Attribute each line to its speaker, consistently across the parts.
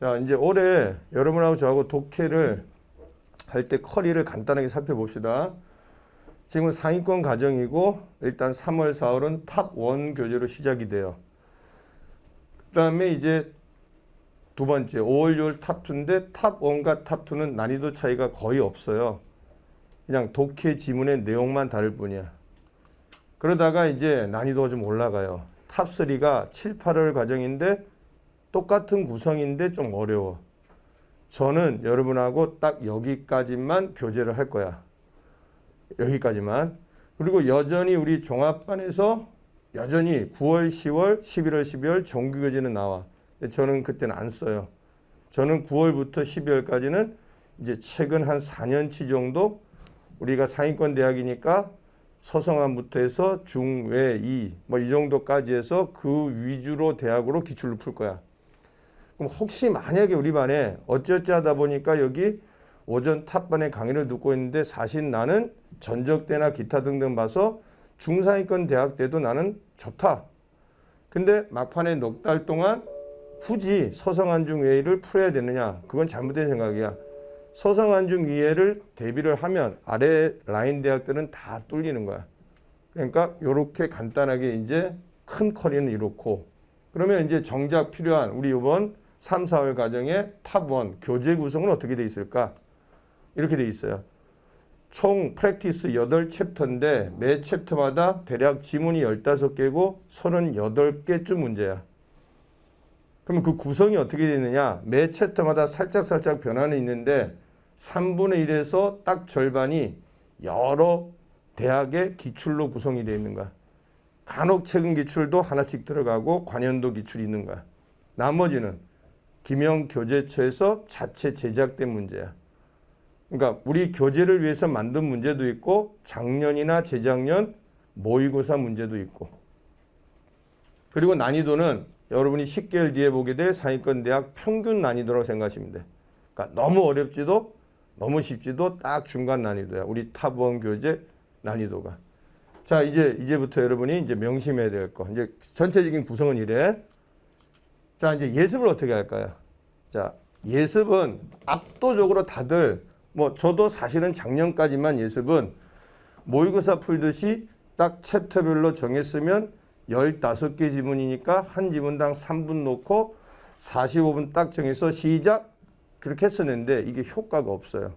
Speaker 1: 자, 이제 올해 여러분하고 저하고 독해를 할 때 커리를 간단하게 살펴봅시다. 지금 상위권 과정이고 일단 3월, 4월은 탑1 교재로 시작이 돼요. 그 다음에 이제 두 번째 5월, 6월 탑 2인데 탑 1과 탑 2는 난이도 차이가 거의 없어요. 그냥 독해 지문의 내용만 다를 뿐이야. 그러다가 이제 난이도가 좀 올라가요. 탑 3가 7, 8월 과정인데 똑같은 구성인데 좀 어려워. 저는 여러분하고 딱 여기까지만 교재를 할 거야. 여기까지만. 그리고 여전히 우리 종합반에서 여전히 9월, 10월, 11월, 12월 정규 교재는 나와. 저는 그때는 안 써요. 저는 9월부터 12월까지는 이제 최근 한 4년치 정도 우리가 상위권 대학이니까 서성함부터 해서 중외 이 뭐 이 정도까지 해서 그 위주로 대학으로 기출을 풀 거야. 그럼 혹시 만약에 우리 반에 어찌어찌 하다 보니까 여기 오전 탑반의 강의를 듣고 있는데 사실 나는 전적 때나 기타 등등 봐서 중상위권 대학 때도 나는 좋다. 근데 막판에 넉 달 동안 굳이 서성한중 외의를 풀어야 되느냐? 그건 잘못된 생각이야. 서성한중 이해를 대비를 하면 아래 라인 대학들은 다 뚫리는 거야. 그러니까 이렇게 간단하게 이제 큰 커리는 이렇고 그러면 이제 정작 필요한 우리 이번 3, 4월 과정의 탑1 교재 구성은 어떻게 돼 있을까? 이렇게 돼 있어요. 총 프랙티스 8챕터인데 매 챕터마다 대략 지문이 15개고 38개쯤 문제야. 그러면 그 구성이 어떻게 되느냐? 매 챕터마다 살짝살짝 변화는 있는데 3분의 1에서 딱 절반이 여러 대학의 기출로 구성이 되어 있는 거야. 간혹 최근 기출도 하나씩 들어가고 관연도 기출이 있는 거야. 나머지는 김영 교재처에서 자체 제작된 문제야. 그러니까 우리 교재를 위해서 만든 문제도 있고 작년이나 재작년 모의고사 문제도 있고 그리고 난이도는 여러분이 10개월 뒤에 보게 될 상위권 대학 평균 난이도라고 생각하시면 돼. 그러니까 너무 어렵지도 너무 쉽지도 딱 중간 난이도야. 우리 탑원 교재 난이도가. 자, 이제 이제부터 여러분이 이제 명심해야 될 거. 이제 전체적인 구성은 이래. 자, 이제 예습을 어떻게 할까요? 자, 예습은 압도적으로 다들 뭐 저도 사실은 작년까지만 예습은 모의고사 풀듯이 딱 챕터별로 정했으면 15개 지문이니까 한 지문당 3분 놓고 45분 딱 정해서 시작 그렇게 했었는데 이게 효과가 없어요.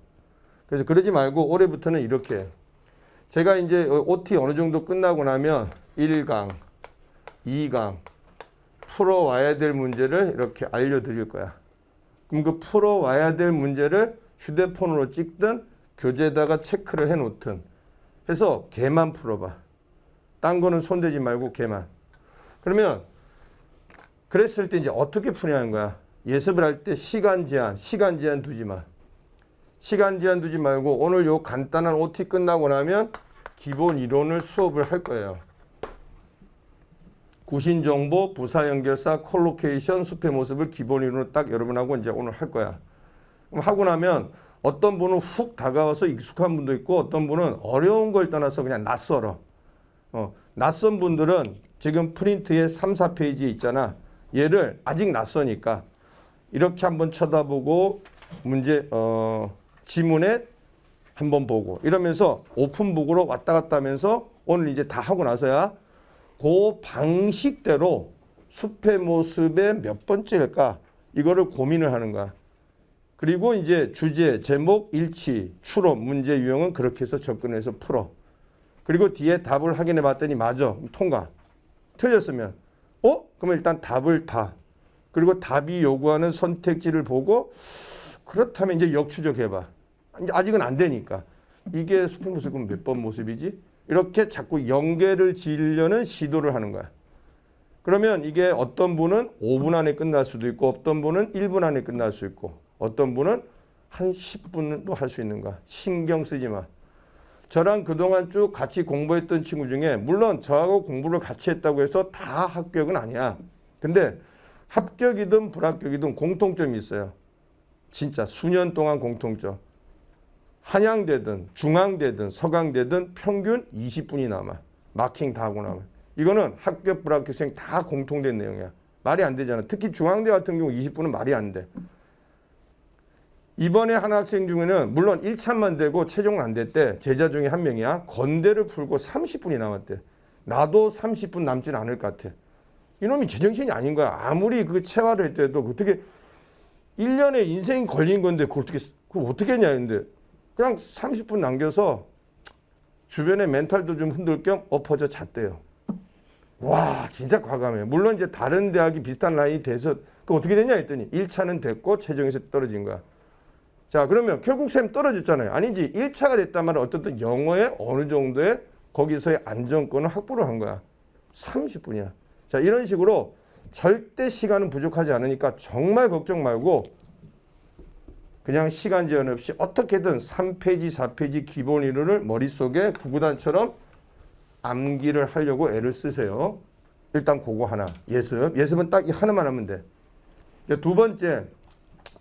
Speaker 1: 그래서 그러지 말고 올해부터는 이렇게. 제가 이제 OT 어느 정도 끝나고 나면 1강, 2강 풀어와야 될 문제를 이렇게 알려드릴 거야. 그럼 그 풀어와야 될 문제를 휴대폰으로 찍든 교재에다가 체크를 해놓든 해서 걔만 풀어봐. 딴 거는 손대지 말고 걔만. 그러면 그랬을 때 이제 어떻게 푸냐는 거야. 예습을 할 때 시간 제한, 시간 제한 두지 마. 시간 제한 두지 말고 오늘 요 간단한 OT 끝나고 나면 기본 이론을 수업을 할 거예요. 구신 정보, 부사 연결사, 콜로케이션, 숲의 모습을 기본 이론으로 딱 여러분하고 이제 오늘 할 거야. 그럼 하고 나면 어떤 분은 훅 다가와서 익숙한 분도 있고 어떤 분은 어려운 걸 떠나서 그냥 낯설어. 어, 낯선 분들은 지금 프린트에 3, 4페이지 있잖아. 얘를 아직 낯서니까 이렇게 한번 쳐다보고 문제 어, 지문에 한번 보고 이러면서 오픈북으로 왔다 갔다 하면서 오늘 이제 다 하고 나서야 그 방식대로 숲의 모습의 몇 번째일까 이거를 고민을 하는 거야. 그리고 이제 주제, 제목, 일치, 추론, 문제 유형은 그렇게 해서 접근해서 풀어. 그리고 뒤에 답을 확인해 봤더니 맞아. 통과. 틀렸으면 어? 그러면 일단 답을 다. 그리고 답이 요구하는 선택지를 보고 그렇다면 이제 역추적해 봐. 아직은 안 되니까. 이게 숲의 모습은 몇 번 모습이지? 이렇게 자꾸 연계를 지으려는 시도를 하는 거야. 그러면 이게 어떤 분은 5분 안에 끝날 수도 있고 어떤 분은 1분 안에 끝날 수 있고 어떤 분은 한 10분도 할 수 있는 거야. 신경 쓰지 마. 저랑 그동안 쭉 같이 공부했던 친구 중에 물론 저하고 공부를 같이 했다고 해서 다 합격은 아니야. 근데 합격이든 불합격이든 공통점이 있어요. 진짜 수년 동안 공통점. 한양대든 중앙대든 서강대든 평균 20분이 남아. 마킹 다 하고 나면. 이거는 합격 불합격생 다 공통된 내용이야. 말이 안 되잖아. 특히 중앙대 같은 경우 20분은 말이 안 돼. 이번에 한 학생 중에는 물론 1차만 되고 최종은 안 됐대. 제자 중에 한 명이야. 건대를 풀고 30분이 남았대. 나도 30분 남진 않을 것 같아. 이놈이 제정신이 아닌 거야. 아무리 그 체화를 했대도 어떻게 1년에 인생이 걸린 건데 그걸 어떻게 그걸 어떻게 했냐 근데 그냥 30분 남겨서 주변의 멘탈도 좀 흔들 겸 엎어져 잤대요. 와 진짜 과감해. 물론 이제 다른 대학이 비슷한 라인이 돼서 그 어떻게 됐냐 했더니 1차는 됐고 최종에서 떨어진 거야. 자 그러면 결국 쌤 떨어졌잖아요. 아니지 1차가 됐단 말은 어떻든 영어의 어느 정도의 거기서의 안정권을 확보를 한 거야. 30분이야. 자 이런 식으로 절대 시간은 부족하지 않으니까 정말 걱정 말고 그냥 시간 제한 없이 어떻게든 3페이지, 4페이지 기본 이론을 머릿속에 구구단처럼 암기를 하려고 애를 쓰세요. 일단 그거 하나. 예습. 예습은 딱이 하나만 하면 돼. 두 번째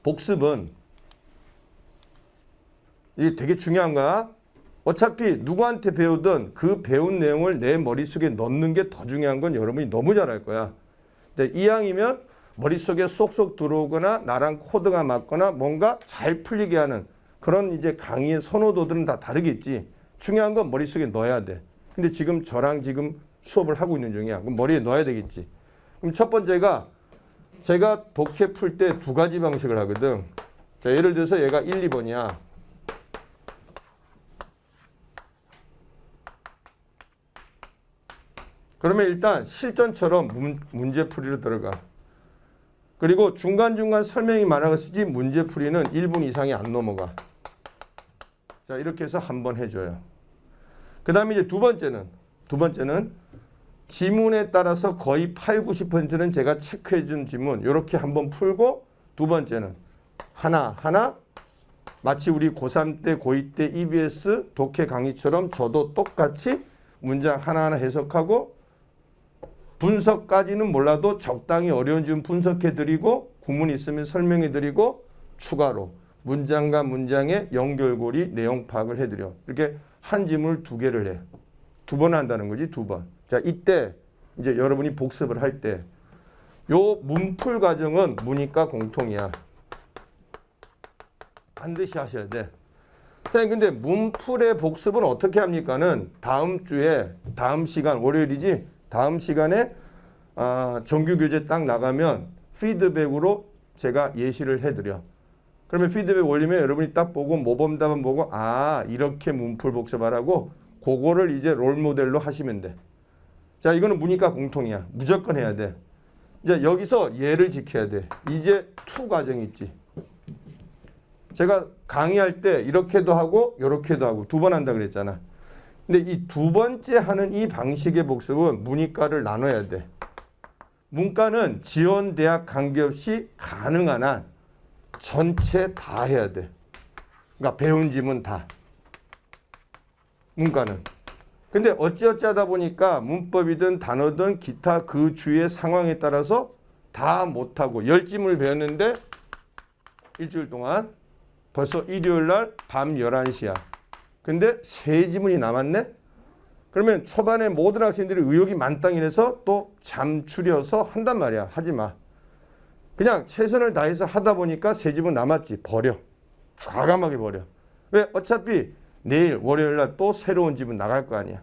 Speaker 1: 복습은 이게 되게 중요한 거야. 어차피 누구한테 배우든 그 배운 내용을 내 머릿속에 넣는 게 더 중요한 건 여러분이 너무 잘할 거야. 근데 이왕이면 머릿속에 쏙쏙 들어오거나 나랑 코드가 맞거나 뭔가 잘 풀리게 하는 그런 이제 강의의 선호도들은 다 다르겠지. 중요한 건 머릿속에 넣어야 돼. 근데 지금 저랑 지금 수업을 하고 있는 중이야. 그럼 머리에 넣어야 되겠지. 그럼 첫 번째가 제가 독해 풀 때 두 가지 방식을 하거든. 자, 예를 들어서 얘가 1, 2번이야. 그러면 일단 실전처럼 문, 문제풀이로 들어가. 그리고 중간중간 설명이 많아가 쓰지 문제풀이는 1분 이상이 안 넘어가. 자, 이렇게 해서 한 번 해줘요. 그 다음에 이제 두 번째는, 두 번째는 지문에 따라서 거의 8, 90%는 제가 체크해 준 지문, 이렇게 한번 풀고 두 번째는 하나, 하나, 마치 우리 고3 때, 고2 때 EBS 독해 강의처럼 저도 똑같이 문장 하나하나 해석하고 분석까지는 몰라도 적당히 어려운 지문 분석해 드리고 구문 있으면 설명해 드리고 추가로 문장과 문장의 연결고리 내용 파악을 해 드려. 이렇게 한 지문을 두 개를 해. 두 번 한다는 거지, 두 번. 자, 이때 이제 여러분이 복습을 할 때 요 문풀 과정은 문이과 공통이야. 반드시 하셔야 돼. 자, 근데 문풀의 복습은 어떻게 합니까는 다음 주에 다음 시간 월요일이지 다음 시간에 아, 정규 교재 딱 나가면 피드백으로 제가 예시를 해드려. 그러면 피드백 올리면 여러분이 딱 보고 모범 답안 보고 아 이렇게 문풀 복습하라고 그거를 이제 롤 모델로 하시면 돼. 자 이거는 문이과 공통이야. 무조건 해야 돼. 이제 여기서 예를 지켜야 돼. 이제 투 과정 있지. 제가 강의할 때 이렇게도 하고 이렇게도 하고 두 번 한다 그랬잖아. 근데 이 두 번째 하는 이 방식의 복습은 문이과를 나눠야 돼. 문과는 지원 대학 관계없이 가능한 한 전체 다 해야 돼. 그러니까 배운 지문 다. 문과는. 근데 어찌어찌 하다 보니까 문법이든 단어든 기타 그 주의 상황에 따라서 다 못하고 열 지문을 배웠는데 일주일 동안 벌써 일요일 날 밤 11시야. 근데 세 지문이 남았네? 그러면 초반에 모든 학생들이 의욕이 만땅이라서 또 잠추려서 한단 말이야. 하지 마. 그냥 최선을 다해서 하다 보니까 세 지문 남았지. 버려. 과감하게 버려. 왜? 어차피 내일 월요일 날 또 새로운 지문 나갈 거 아니야.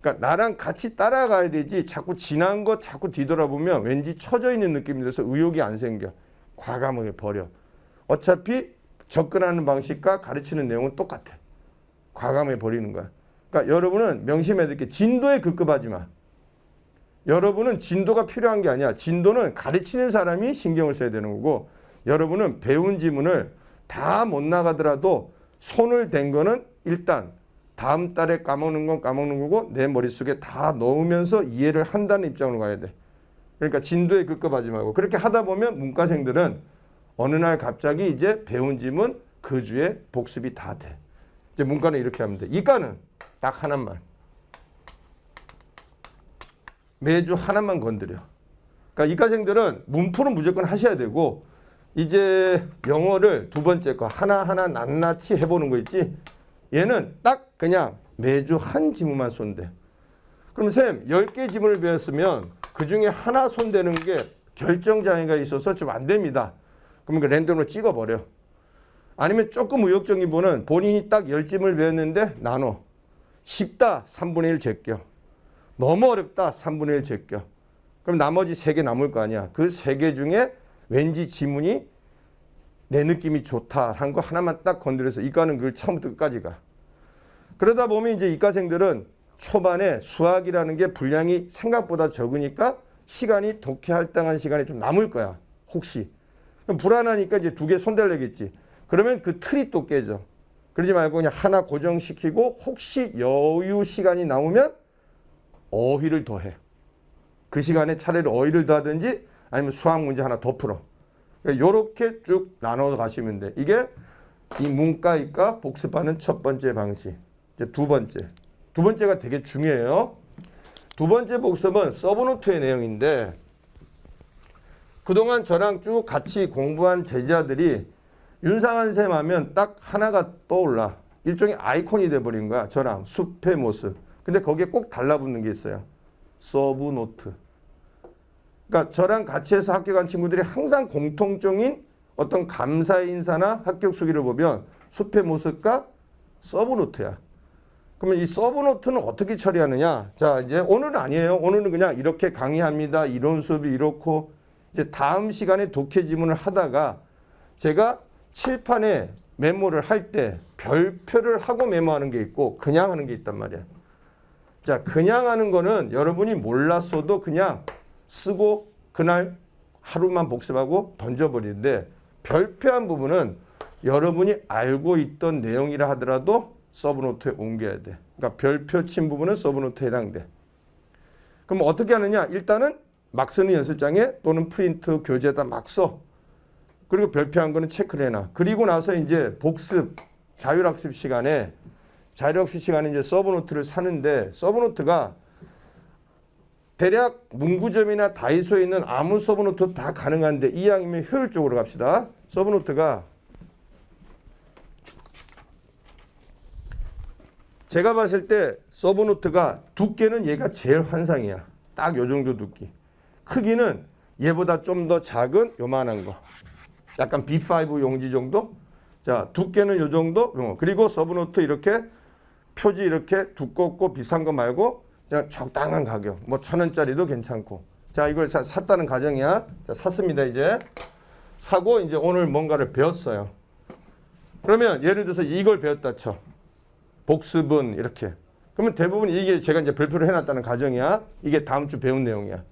Speaker 1: 그러니까 나랑 같이 따라가야 되지. 자꾸 지난 거 자꾸 뒤돌아보면 왠지 처져 있는 느낌이 들어서 의욕이 안 생겨. 과감하게 버려. 어차피 접근하는 방식과 가르치는 내용은 똑같아. 과감하게 버리는 거야. 그러니까 여러분은 명심해야 될 게 진도에 급급하지 마. 여러분은 진도가 필요한 게 아니야. 진도는 가르치는 사람이 신경을 써야 되는 거고 여러분은 배운 지문을 다 못 나가더라도 손을 댄 거는 일단 다음 달에 까먹는 건 까먹는 거고 내 머릿속에 다 넣으면서 이해를 한다는 입장으로 가야 돼. 그러니까 진도에 급급하지 말고 그렇게 하다 보면 문과생들은 어느 날 갑자기 이제 배운 지문 그 주에 복습이 다 돼. 이제 문과는 이렇게 돼. 이과는 딱 하나만. 매주 하나만 건드려. 그러니까 이과생들은 문풀은 무조건 하셔야 되고 이제 영어를 두 번째 거 하나하나 낱낱이 해보는 거 있지. 얘는 딱 그냥 매주 한 지문만 손대. 그럼 쌤 10개 지문을 배웠으면 그중에 하나 손대는 게 결정장애가 있어서 좀 안 됩니다. 그러면 그 랜덤으로 찍어버려. 아니면 조금 의욕적인 분은 본인이 딱 열짐을 배웠는데 나눠. 쉽다 3분의 1 제껴. 너무 어렵다 3분의 1 제껴. 그럼 나머지 세개 남을 거 아니야. 그세개 중에 왠지 지문이 내 느낌이 좋다 한거 하나만 딱 건드려서 이과는 그걸 처음부터 끝까지 가. 그러다 보면 이제 이과생들은 초반에 수학이라는 게 분량이 생각보다 적으니까 시간이 독해 할당한 시간이 좀 남을 거야. 혹시. 불안하니까 이제 두 개 손댈래겠지. 그러면 그 틀이 또 깨져. 그러지 말고 그냥 하나 고정시키고 혹시 여유 시간이 나오면 어휘를 더해. 그 시간에 차라리 어휘를 더하든지 아니면 수학 문제 하나 더 풀어. 이렇게 쭉 나눠 가시면 돼. 이게 이 문과 이과 복습하는 첫 번째 방식. 이제 두 번째. 두 번째가 되게 중요해요. 두 번째 복습은 서브노트의 내용인데 그동안 저랑 쭉 같이 공부한 제자들이 윤상한 쌤 하면 딱 하나가 떠올라. 일종의 아이콘이 돼버린 거야. 저랑 숲의 모습. 근데 거기에 꼭 달라붙는 게 있어요. 서브 노트. 그러니까 저랑 같이 해서 학교 간 친구들이 항상 공통적인 어떤 감사 인사나 합격 수기를 보면 숲의 모습과 서브 노트야. 그러면 이 서브 노트는 어떻게 처리하느냐? 자, 이제 오늘은 아니에요. 오늘은 그냥 이렇게 강의합니다. 이론 수업이 이렇고 이제 다음 시간에 독해 지문을 하다가 제가 칠판에 메모를 할 때 별표를 하고 메모하는 게 있고 그냥 하는 게 있단 말이야. 자, 그냥 하는 거는 여러분이 몰랐어도 그냥 쓰고 그날 하루만 복습하고 던져버리는데 별표한 부분은 여러분이 알고 있던 내용이라 하더라도 서브노트에 옮겨야 돼. 그러니까 별표 친 부분은 서브노트에 해당돼. 그럼 어떻게 하느냐? 일단은 막 쓰는 연습장에 또는 프린트 교재에다 막 써. 그리고 별표한 거는 체크를 해놔. 그리고 나서 이제 복습 자율학습 시간에 자율학습 시간에 이제 서브노트를 사는데 서브노트가 대략 문구점이나 다이소에 있는 아무 서브노트 다 가능한데 이왕이면 효율적으로 갑시다. 서브노트가 제가 봤을 때 서브노트가 두께는 얘가 제일 환상이야. 딱 요 정도 두께. 크기는 얘보다 좀 더 작은 요만한 거. 약간 B5 용지 정도? 자, 두께는 요 정도? 어, 그리고 서브노트 이렇게 표지 이렇게 두껍고 비싼 거 말고 그냥 적당한 가격. 뭐 천 원짜리도 괜찮고. 자, 이걸 사, 샀다는 가정이야. 자, 샀습니다, 이제. 사고 이제 오늘 뭔가를 배웠어요. 그러면 예를 들어서 이걸 배웠다 쳐. 복습은 이렇게. 그러면 대부분 이게 제가 이제 별표를 해놨다는 가정이야. 이게 다음 주 배운 내용이야.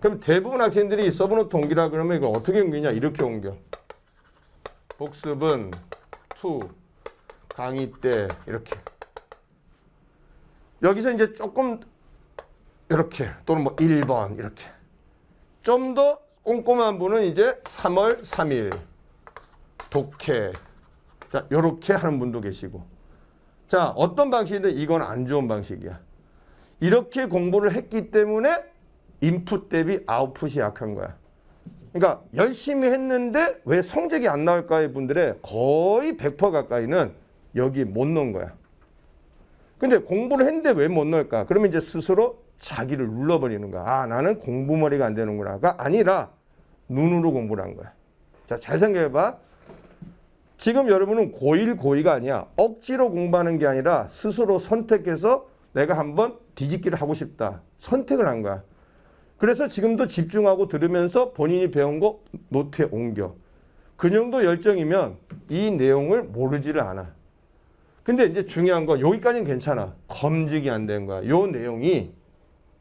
Speaker 1: 그럼 대부분 학생들이 서브노트 옮기라 그러면 이걸 어떻게 옮기냐? 이렇게 옮겨. 복습은 투 강의 때 이렇게. 여기서 이제 조금 이렇게 또는 뭐 1번 이렇게. 좀 더 꼼꼼한 분은 이제 3월 3일 독해. 자, 요렇게 하는 분도 계시고. 자, 어떤 방식이든 이건 안 좋은 방식이야. 이렇게 공부를 했기 때문에 인풋 대비 아웃풋이 약한 거야. 그러니까 열심히 했는데 왜 성적이 안 나올까의 분들의 거의 100% 가까이는 여기 못 넣은 거야. 근데 공부를 했는데 왜 못 넣을까? 그러면 이제 스스로 자기를 눌러버리는 거야. 아, 나는 공부머리가 안 되는구나가 아니라 눈으로 공부를 한 거야. 자, 잘 생각해봐. 지금 여러분은 고1, 고2가 아니야. 억지로 공부하는 게 아니라 스스로 선택해서 내가 한번 뒤집기를 하고 싶다. 선택을 한 거야. 그래서 지금도 집중하고 들으면서 본인이 배운 거 노트에 옮겨. 그 정도 열정이면 이 내용을 모르지를 않아. 근데 이제 중요한 건 여기까지는 괜찮아. 검증이 안 된 거야. 요 내용이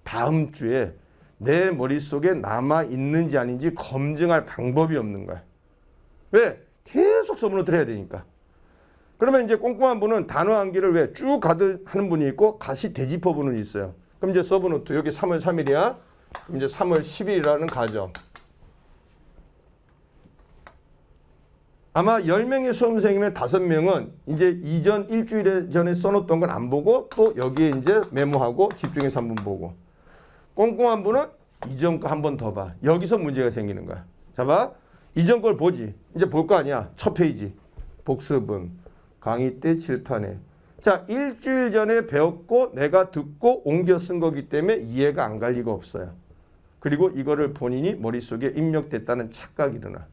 Speaker 1: 다음 주에 내 머릿속에 남아 있는지 아닌지 검증할 방법이 없는 거야. 왜? 계속 서브노트를 해야 되니까. 그러면 이제 꼼꼼한 분은 단어 암기를 왜 쭉 가득 하는 분이 있고 다시 되짚어 보는 있어요. 그럼 이제 서브노트 여기 3월 3일이야. 이제 3월 10일이라는 가정. 아마 10명의 수험생이면 5명은 이제 이전 일주일 전에 써놓던 건 안 보고 또 여기에 이제 메모하고 집중해서 한 번 보고 꼼꼼한 분은 이전 거 한 번 더 봐. 여기서 문제가 생기는 거야. 자 봐. 이전 걸 보지. 이제 볼 거 아니야. 첫 페이지. 복습은 강의 때 칠판에. 자, 일주일 전에 배웠고 내가 듣고 옮겨 쓴 거기 때문에 이해가 안 갈 리가 없어요. 그리고 이거를 본인이 머릿속에 입력됐다는 착각이 일어나.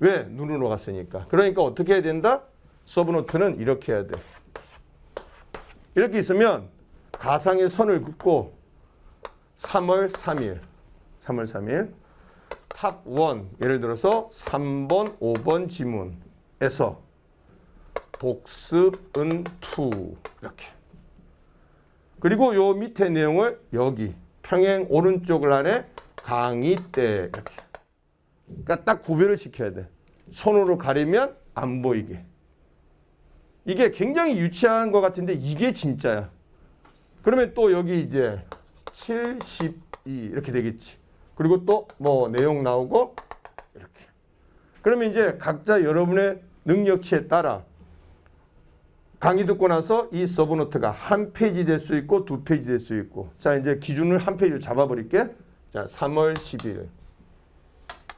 Speaker 1: 왜? 눈으로 갔으니까. 그러니까 어떻게 해야 된다? 서브노트는 이렇게 해야 돼. 이렇게 있으면 가상의 선을 긋고 3월 3일, 3월 3일 탑 1, 예를 들어서 3번, 5번 지문에서 복습은 2 이렇게. 그리고 요 밑에 내용을 여기 평행 오른쪽을 안에 강의 때 이렇게. 그러니까 딱 구별을 시켜야 돼. 손으로 가리면 안 보이게. 이게 굉장히 유치한 것 같은데 이게 진짜야. 그러면 또 여기 이제 72 이렇게 되겠지. 그리고 또 뭐 내용 나오고 이렇게. 그러면 이제 각자 여러분의 능력치에 따라 강의 듣고 나서 이 서브노트가 한 페이지 될 수 있고 두 페이지 될 수 있고. 자 이제 기준을 한 페이지로 잡아버릴게. 자 3월 10일.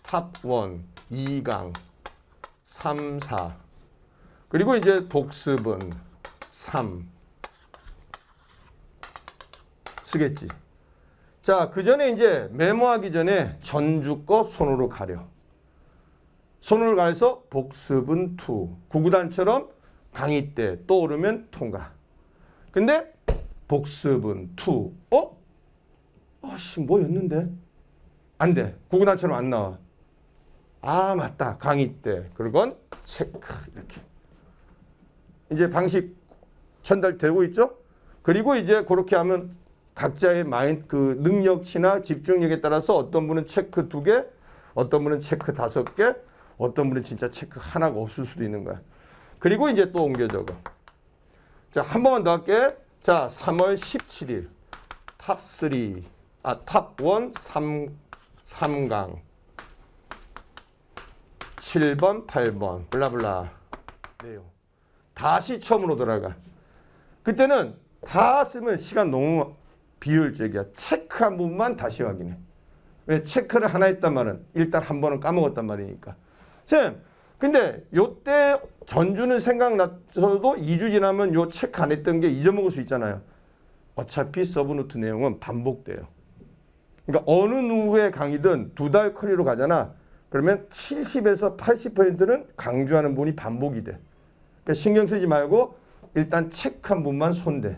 Speaker 1: 탑1 2강 3, 4 그리고 이제 복습은 3 쓰겠지? 자 그 전에 이제 메모하기 전에 전주 거 손으로 가려. 손을 가해서 복습은 2 구구단처럼 강의 때 떠오르면 통과. 근데 복습은 투. 어? 아씨 뭐였는데? 안 돼. 구구단처럼 안 나와. 아 맞다. 강의 때. 그건 체크 이렇게. 이제 방식 전달되고 있죠? 그리고 이제 그렇게 하면 각자의 마인 그 능력치나 집중력에 따라서 어떤 분은 체크 두 개, 어떤 분은 체크 다섯 개, 어떤 분은 진짜 체크 하나가 없을 수도 있는 거야. 그리고 이제 또 옮겨 적어. 자, 한 번만 더 할게. 자, 3월 17일. 탑 3. 아, 탑 1, 3, 3강. 7번, 8번. 블라블라. 내용. 다시 처음으로 돌아가. 그때는 다 쓰면 시간 너무 비효율적이야. 체크 한 부분만 다시 확인해. 왜 체크를 하나 했단 말은 일단 한 번은 까먹었단 말이니까. 쌤, 근데 요때 전주는 생각났어도 2주 지나면 요 체크 안 했던 게 잊어먹을 수 있잖아요. 어차피 서브노트 내용은 반복돼요. 그러니까 어느 누구의 강의든 두 달 커리로 가잖아. 그러면 70에서 80%는 강조하는 부분이 반복이 돼. 그러니까 신경 쓰지 말고 일단 체크 한 분만 손대.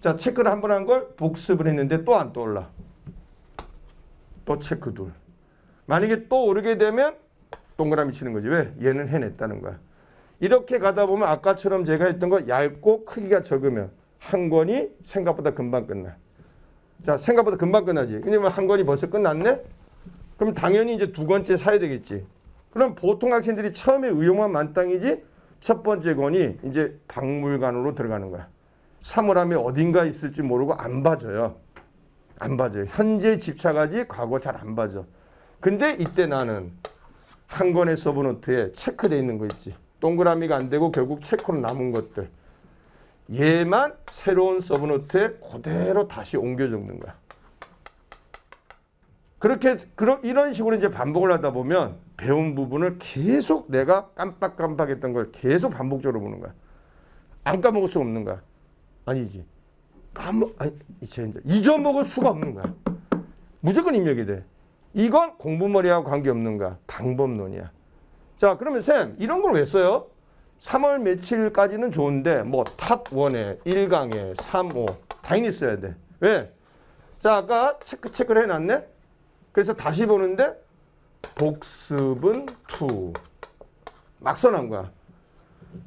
Speaker 1: 자, 체크를 한 번 한 걸 복습을 했는데 또 안 떠올라. 또 체크 둘. 만약에 또 오르게 되면 동그라미 치는 거지. 왜? 얘는 해냈다는 거야. 이렇게 가다 보면 아까처럼 제가 했던 거 얇고 크기가 적으면 한 권이 생각보다 금방 끝나. 자, 생각보다 금방 끝나지. 왜냐면 한 권이 벌써 끝났네? 그럼 당연히 이제 두 권째 사야 되겠지. 그럼 보통 학생들이 처음에 의용만 만땅이지 첫 번째 권이 이제 박물관으로 들어가는 거야. 3월 함에 어딘가 있을지 모르고 안 봐줘요. 안 봐줘요. 현재 집착하지 과거 잘 안 봐줘. 근데 이때 나는 한 권의 서브노트에 체크돼 있는 거 있지. 동그라미가 안 되고 결국 체크로 남은 것들. 얘만 새로운 서브노트에 그대로 다시 옮겨 적는 거야. 그렇게 그런 이런 식으로 이제 반복을 하다 보면 배운 부분을 계속 내가 깜빡깜빡했던 걸 계속 반복적으로 보는 거야. 안 까먹을 수 없는 거야. 아니지. 까먹 아니 이제 이제 잊어먹을 수가 없는 거야. 무조건 입력이 돼. 이건 공부머리하고 관계없는 거야. 방법론이야. 자, 그러면 쌤, 이런 걸 왜 써요? 3월 며칠까지는 좋은데 뭐 탑 1에 1강에 3, 5 당연히 써야 돼. 왜? 자, 아까 체크 체크를 해 놨네. 그래서 다시 보는데 복습은 2. 막 써놓은 거야.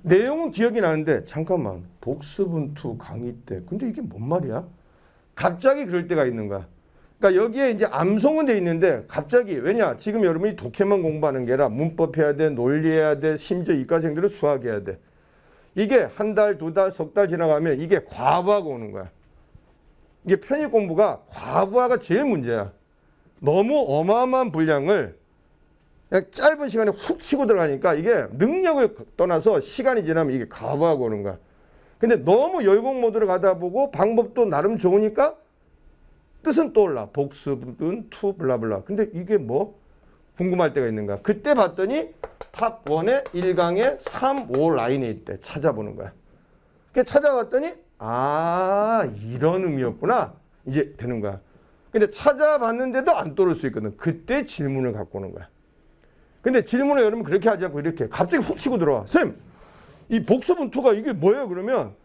Speaker 1: 내용은 기억이 나는데 잠깐만. 복습은 2 강의 때. 근데 이게 뭔 말이야? 갑자기 그럴 때가 있는 거야. 그러니까 여기에 이제 암송은 돼 있는데 갑자기 왜냐? 지금 여러분이 독해만 공부하는 게 아니라 문법 해야 돼 논리해야 돼 심지어 이과생들은 수학해야 돼. 이게 한 달 두 달 석 달 지나가면 이게 과부하가 오는 거야. 이게 편입 공부가 과부하가 제일 문제야. 너무 어마어마한 분량을 그냥 짧은 시간에 훅 치고 들어가니까 이게 능력을 떠나서 시간이 지나면 이게 과부하가 오는 거야. 근데 너무 열공 모드로 가다 보고 방법도 나름 좋으니까 뜻은 떠올라. 복습은 투 블라블라. 근데 이게 뭐 궁금할 때가 있는가? 그때 봤더니 탑 1의 1강에 3, 5 라인에 있대. 찾아보는 거야. 그 찾아봤더니 아 이런 의미였구나. 이제 되는 거야. 근데 찾아봤는데도 안 떠올 수 있거든. 그때 질문을 갖고 오는 거야. 근데 질문을 여러분 그렇게 하지 않고 이렇게 갑자기 훅 치고 들어와. 쌤, 이 복수분 투가 이게 뭐예요? 그러면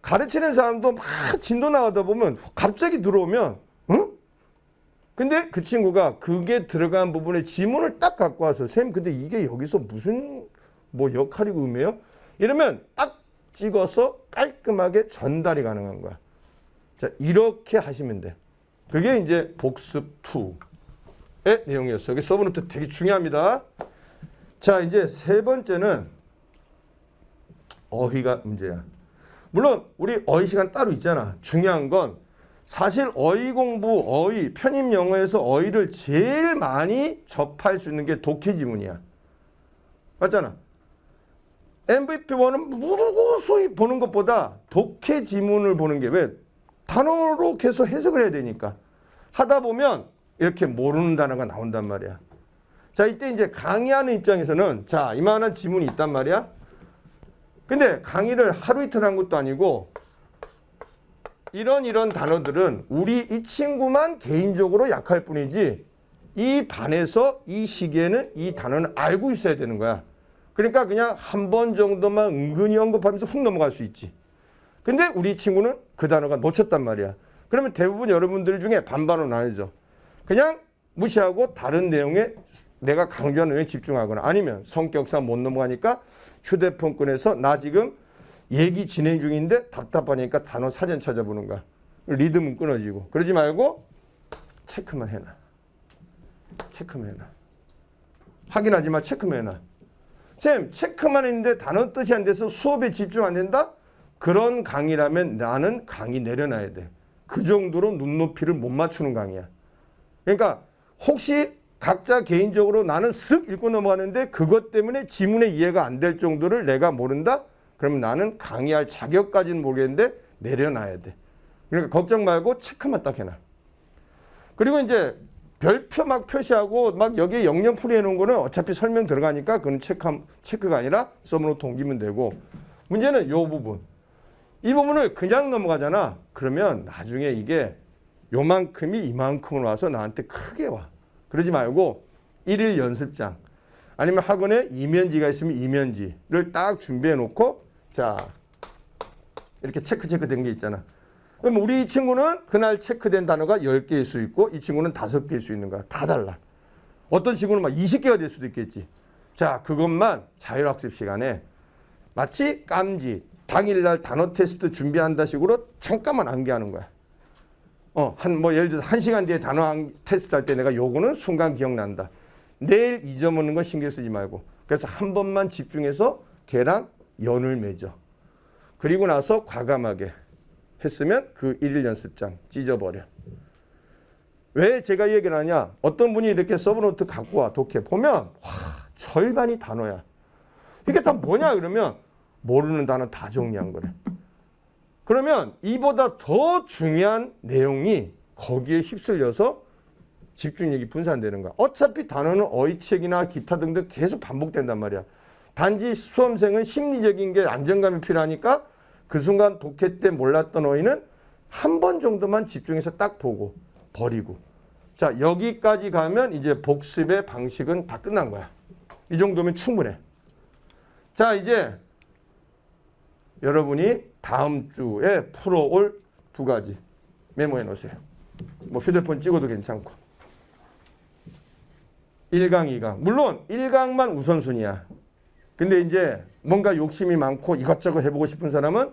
Speaker 1: 가르치는 사람도 막 진도 나가다 보면 갑자기 들어오면, 응? 근데 그 친구가 그게 들어간 부분에 지문을 딱 갖고 와서 쌤, 근데 이게 여기서 무슨 뭐 역할이고 의미예요? 이러면 딱 찍어서 깔끔하게 전달이 가능한 거야. 자, 이렇게 하시면 돼. 그게 이제 복습 2의 내용이었어요. 이게 서브노트 되게 중요합니다. 자, 이제 세 번째는 어휘가 문제야. 물론 우리 어휘 시간 따로 있잖아. 중요한 건 사실 어휘 공부, 어휘, 편입 영어에서 어휘를 제일 많이 접할 수 있는 게 독해 지문이야. 맞잖아. MVP1은 무소히 보는 것보다 독해 지문을 보는 게 왜? 단어로 계속 해석을 해야 되니까. 하다 보면 이렇게 모르는 단어가 나온단 말이야. 자, 이때 이제 강의하는 입장에서는 자, 이만한 지문이 있단 말이야. 근데 강의를 하루 이틀 한 것도 아니고 이런 이런 단어들은 우리 이 친구만 개인적으로 약할 뿐이지 이 반에서 이 시기에는 이 단어는 알고 있어야 되는 거야. 그러니까 그냥 한 번 정도만 은근히 언급하면서 훅 넘어갈 수 있지. 근데 우리 친구는 그 단어가 놓쳤단 말이야. 그러면 대부분 여러분들 중에 반반으로 나뉘죠. 그냥 무시하고 다른 내용에 내가 강조하는 내용에 집중하거나 아니면 성격상 못 넘어가니까 휴대폰 꺼내서 나 지금 얘기 진행 중인데 답답하니까 단어 사전 찾아보는 거야. 리듬은 끊어지고. 그러지 말고 체크만 해놔. 체크만 해놔. 확인하지 마. 체크만 해놔. 쌤, 체크만 했는데 단어 뜻이 안 돼서 수업에 집중 안 된다? 그런 강의라면 나는 강의 내려놔야 돼. 그 정도로 눈높이를 못 맞추는 강의야. 그러니까 혹시 각자 개인적으로 나는 쓱 읽고 넘어가는데 그것 때문에 지문의 이해가 안 될 정도를 내가 모른다? 그러면 나는 강의할 자격까지는 모르겠는데 내려놔야 돼. 그러니까 걱정 말고 체크만 딱 해놔. 그리고 이제 별표 막 표시하고 막 여기에 영영 풀이 해 놓은 거는 어차피 설명 들어가니까 그건 체크, 체크가 아니라 썸으로 옮기면 되고 문제는 요 부분. 이 부분을 그냥 넘어가잖아. 그러면 나중에 이게 요만큼이 이만큼으로 와서 나한테 크게 와. 그러지 말고 일일 연습장 아니면 학원에 이면지가 있으면 이면지를 딱 준비해 놓고 자 이렇게 체크 체크 된 게 있잖아. 그럼 우리 친구는 그날 체크된 단어가 10개일 수 있고 이 친구는 5개일 수 있는 거야. 다 달라. 어떤 친구는 막 20개가 될 수도 있겠지. 자, 그것만 자율학습 시간에 마치 깜지 당일날 단어 테스트 준비한다 식으로 잠깐만 암기하는 거야. 어, 한 뭐 예를 들어서 한 시간 뒤에 단어 암- 테스트 할 때 내가 요거는 순간 기억난다. 내일 잊어먹는 건 신경 쓰지 말고. 그래서 한 번만 집중해서 걔랑 연을 맺어. 그리고 나서 과감하게 했으면 그 일일 연습장 찢어버려. 왜 제가 이 얘기를 하냐? 어떤 분이 이렇게 서브노트 갖고 와 독해 보면 와 절반이 단어야. 이게 다 뭐냐 그러면 모르는 단어 다 정리한 거래. 그러면 이보다 더 중요한 내용이 거기에 휩쓸려서 집중력이 분산되는 거야. 어차피 단어는 어휘책이나 기타 등등 계속 반복된단 말이야. 단지 수험생은 심리적인 게 안정감이 필요하니까 그 순간 독해 때 몰랐던 어휘는 한 번 정도만 집중해서 딱 보고 버리고. 자, 여기까지 가면 이제 복습의 방식은 다 끝난 거야. 이 정도면 충분해. 자, 이제 여러분이 다음 주에 풀어올 두 가지 메모해 놓으세요. 뭐 휴대폰 찍어도 괜찮고. 1강, 2강. 물론 1강만 우선순위야. 근데 이제 뭔가 욕심이 많고 이것저것 해보고 싶은 사람은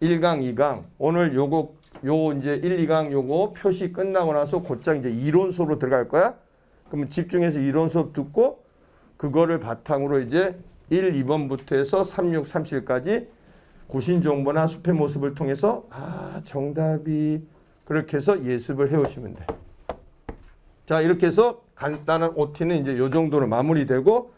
Speaker 1: 1강, 2강. 오늘 요거 요 이제 1, 2강 요거 표시 끝나고 나서 곧장 이제 이론 수업으로 들어갈 거야. 그러면 집중해서 이론 수업 듣고 그거를 바탕으로 이제 1, 2번부터 해서 3, 6, 3, 7까지 구신 정보나 숲의 모습을 통해서 아 정답이 그렇게 해서 예습을 해 오시면 돼. 자 이렇게 해서 간단한 OT는 이제 요 정도로 마무리되고